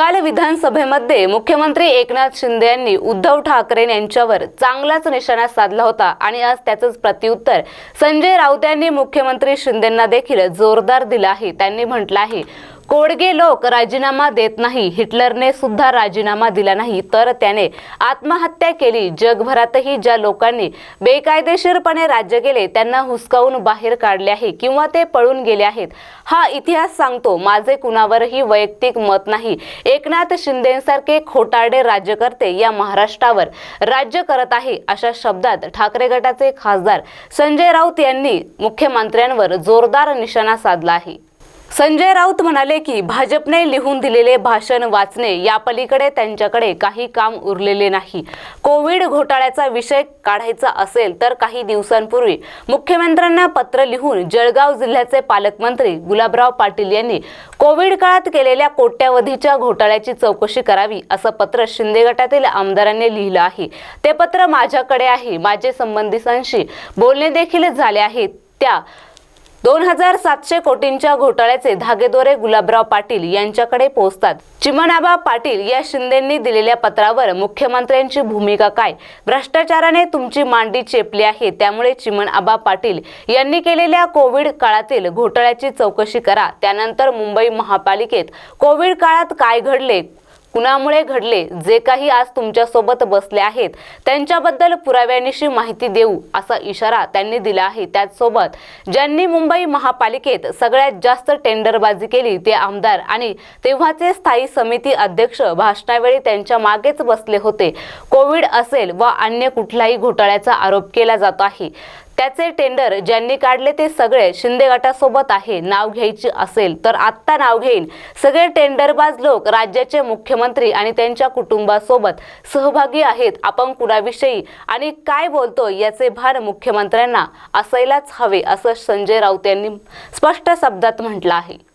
काल विधानसभेमध्ये मुख्यमंत्री एकनाथ शिंदे यांनी उद्धव ठाकरे यांच्यावर चांगलाच निशाणा साधला होता आणि आज त्याचंच प्रत्युत्तर. संजय राऊत यांनी मुख्यमंत्री शिंदेंना देखील जोरदार दिलं आहे. त्यांनी म्हटलं आहे कोडगे लोक राजीनामा देत नाही हिटलरने सुद्धा राजीनामा दिला नाही तर त्याने आत्महत्या केली. जगभरातही ज्या लोकांनी बेकायदेशीरपणे राज्य केले त्यांना हुसकावून बाहेर काढले आहे किंवा ते पळून गेले आहेत. हा इतिहास सांगतो माझे कुणावरही वैयक्तिक मत नाही. एकनाथ शिंदेसारखे खोटारडे राज्यकर्ते या महाराष्ट्रावर राज्य करत आहे अशा शब्दात ठाकरे गटाचे खासदार संजय राऊत यांनी मुख्यमंत्र्यांवर जोरदार निशाणा साधला आहे. संजय राऊत म्हणाले की भाजपने लिहून दिलेले भाषण वाचणे या पलीकडे त्यांच्याकडे काही काम उरलेले नाही. कोविड घोटाळ्याचा विषय काढायचा असेल तर काही दिवसांपूर्वी मुख्यमंत्र्यांना पत्र लिहून जळगाव जिल्ह्याचे पालकमंत्री गुलाबराव पाटील यांनी कोविड काळात केलेल्या कोट्यावधीच्या घोटाळ्याची चौकशी करावी असं पत्र शिंदे गटातील आमदारांनी लिहिलं आहे. ते पत्र माझ्याकडे आहे माझे संबंधितांशी बोलणे देखील झाले आहेत. त्या दोन हजार सातशे कोटींच्या घोटाळ्याचे धागेदोरे गुलाबराव पाटील यांच्याकडे पोहोचतात. चिमणाबा पाटील या शिंदेंनी दिलेल्या पत्रावर मुख्यमंत्र्यांची भूमिका काय? भ्रष्टाचाराने तुमची मांडी चेपली आहे त्यामुळे चिमणआबा पाटील यांनी केलेल्या कोविड काळातील घोटाळ्याची चौकशी करा. त्यानंतर मुंबई महापालिकेत कोविड काळात काय घडले? कुणामुळे घडले जे काही आज तुमच्यासोबत बसले आहेत त्यांच्याबद्दल पुराव्यानिशी माहिती देऊ असा इशारा त्यांनी दिला आहे. त्याचसोबत ज्यांनी मुंबई महापालिकेत सगळ्यात जास्त टेंडरबाजी केली ते आमदार आणि तेव्हाचे स्थायी समिती अध्यक्ष भाषणावेळी त्यांच्या मागेच बसले होते. कोविड असेल व अन्य कुठलाही घोटाळ्याचा आरोप केला जात आहे. त्याचे टेंडर ज्यांनी काढले ते सगळे शिंदे गटासोबत आहे नाव घ्यायची असेल तर आत्ता नाव घेईन. सगळे टेंडरबाज लोक राज्याचे मुख्यमंत्री आणि त्यांच्या कुटुंबासोबत सहभागी आहेत आपण कुणाविषयी आणि काय बोलतो याचे भान मुख्यमंत्र्यांना असायलाच हवे असं संजय राऊत यांनी स्पष्ट शब्दात म्हटलं आहे.